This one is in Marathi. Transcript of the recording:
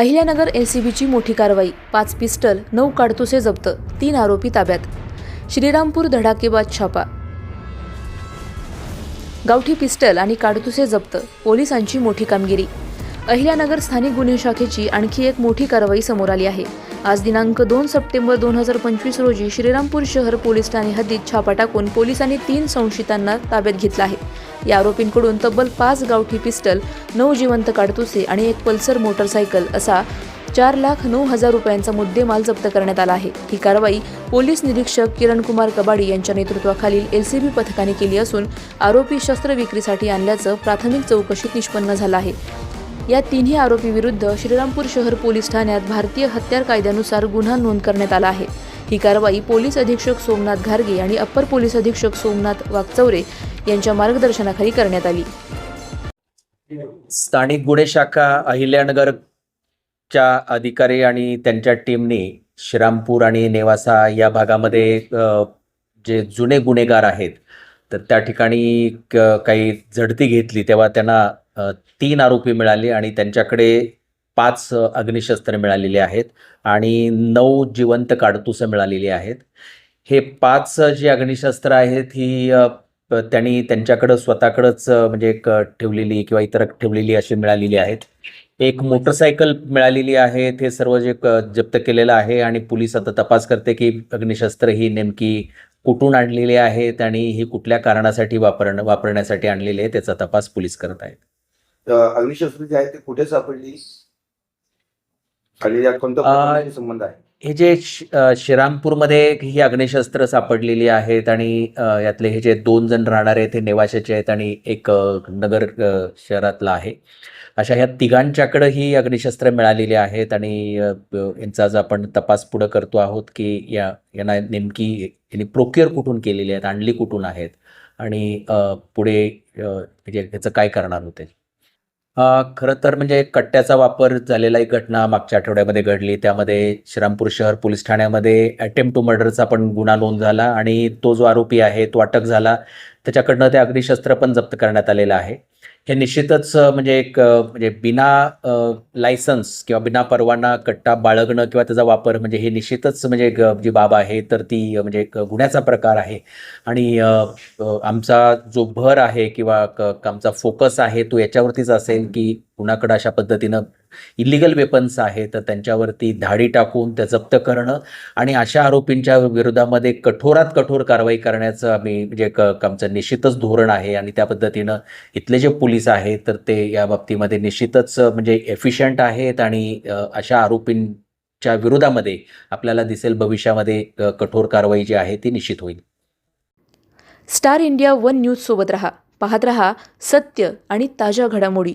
अहिल्यानगर एलसीबीची मोठी कारवाई पाच पिस्टल नऊ काडतुसे जप्त तीन आरोपी ताब्यात. श्रीरामपूर धडाकेबाज छापा. गावठी पिस्टल आणि काडतुसे जप्त पोलिसांची मोठी कामगिरी. अहिल्यानगर स्थानिक गुन्हे शाखेची आणखी एक मोठी कारवाई समोर आली आहे. आज दिनांक दोन सप्टेंबर दोन हजार पंचवीस रोजी श्रीरामपूर शहर पोलीस ठाणे हद्दीत छापा टाकून पोलिसांनी तीन संशयितांना ताब्यात घेतला आहे. या आरोपींकडून तब्बल पाच गावठी पिस्टल नऊ जिवंत काडतुसे आणि एक पल्सर मोटरसायकल असा चार लाख नऊ हजार रुपयांचा मुद्देमाल जप्त करण्यात आला आहे. ही कारवाई पोलीस निरीक्षक किरण कुमार कबाडी यांच्या नेतृत्वाखालील एलसीबी पथकाने केली असून आरोपी शस्त्र विक्रीसाठी आणल्याचं प्राथमिक चौकशीत निष्पन्न झालं आहे. या तिन्ही आरोपीविरुद्ध श्रीरामपूर शहर पोलीस ठाण्यात भारतीय हत्यार कायद्यानुसार गुन्हा नोंद करण्यात आला आहे. ही कारवाई पोलीस अधीक्षक सोमनाथ घारगे आणि अप्पर पोलीस अधीक्षक सोमनाथ वागचौरे यांच्या मार्गदर्शनाखाली करण्यात आली. स्थानिक गुन्हे शाखा अहिल्यानगरच्या अधिकारी आणि त्यांच्या टीमने श्रीरामपूर आणि नेवासा या भागामध्ये जे जुने गुन्हेगार आहेत तर त्या ठिकाणी काही झडती घेतली तेव्हा त्यांना तीन आरोपी मिळाले आणि त्यांच्याकडे पाच अग्निशस्त्र मिळालेली आहेत आणि नऊ जिवंत काडतुसं मिळालेली आहेत. हे पाच जी अग्निशस्त्र आहेत ही त्यांनी त्यांच्याकडं स्वतःकडंच म्हणजे एक ठेवलेली किंवा इतर ठेवलेली अशी मिळालेली आहेत. एक मोटरसायकल मिळालेली आहे. ते सर्व जे जप्त केलेलं आहे आणि पोलीस आता तपास करते की अग्निशस्त्र ही नेमकी कुठून आणलेली आहेत आणि ही कुठल्या कारणासाठी वापर वापरण्यासाठी आणलेली आहे त्याचा तपास पोलीस करत आहेत. तर अग्निशस्त्र जे आहे ते कुठे सापडली? आणि संबंध आहे? हे जे श- श्रीरामपूरमध्ये ही अग्निशस्त्र सापडलेली आहेत आणि यातले हे जे दोन जण राहणारे आहेत ते नेवाशाचे आहेत आणि एक नगर शहरातला आहे. अशा ह्या तिघांच्याकडं ही अग्निशस्त्र मिळालेली आहेत आणि यांचा आज आपण तपास पुढं करतो आहोत की या यांना नेमकी यांनी प्रोक्युअर कुठून केलेली आहेत आणली कुठून आहेत आणि पुढे म्हणजे ह्याचं काय करणार होते? खरं तर म्हणजे कट्ट्याचा वापर झालेला एक घटना मागच्या आठवड्यामध्ये घडली. त्यामध्ये श्रीरामपूर शहर पोलीस ठाण्यामध्ये अटेम्प्ट टू मर्डरचा पण गुन्हा नोंद झाला आणि तो जो आरोपी आहे तो अटक झाला. त्याच्याकडनं ते अग्निशस्त्र पण जप्त करण्यात आलेलं आहे. हे निश्चितच म्हणजे एक म्हणजे बिना लायसन्स किंवा बिना परवाना कट्टा बाळगणं किंवा त्याचा वापर म्हणजे हे निश्चितच म्हणजे जी बाब आहे तर ती म्हणजे एक गुन्ह्याचा प्रकार आहे. आणि आमचा जो भर आहे किंवा आमचा फोकस आहे तो याच्यावरतीच असेल की कुणाकडं अशा पद्धतीनं इलिगल वेपन्स आहेत तर त्यांच्यावरती धाडी टाकून त्या जप्त करणं आणि अशा आरोपींच्या विरोधामध्ये कठोरात कठोर कारवाई करण्याचं आम्ही म्हणजे क- आमचं निश्चितच धोरण आहे आणि त्या पद्धतीनं इथले जे पोलीस आहेत तर ते या बाबतीमध्ये निश्चितच म्हणजे एफिशियंट आहेत आणि अशा आरोपींच्या विरोधामध्ये आपल्याला दिसेल भविष्यामध्ये कठोर कारवाई जी आहे ती निश्चित होईल. स्टार इंडिया वन न्यूज सोबत रहा. पाहत रहा सत्य आणि ताज्या घडामोडी.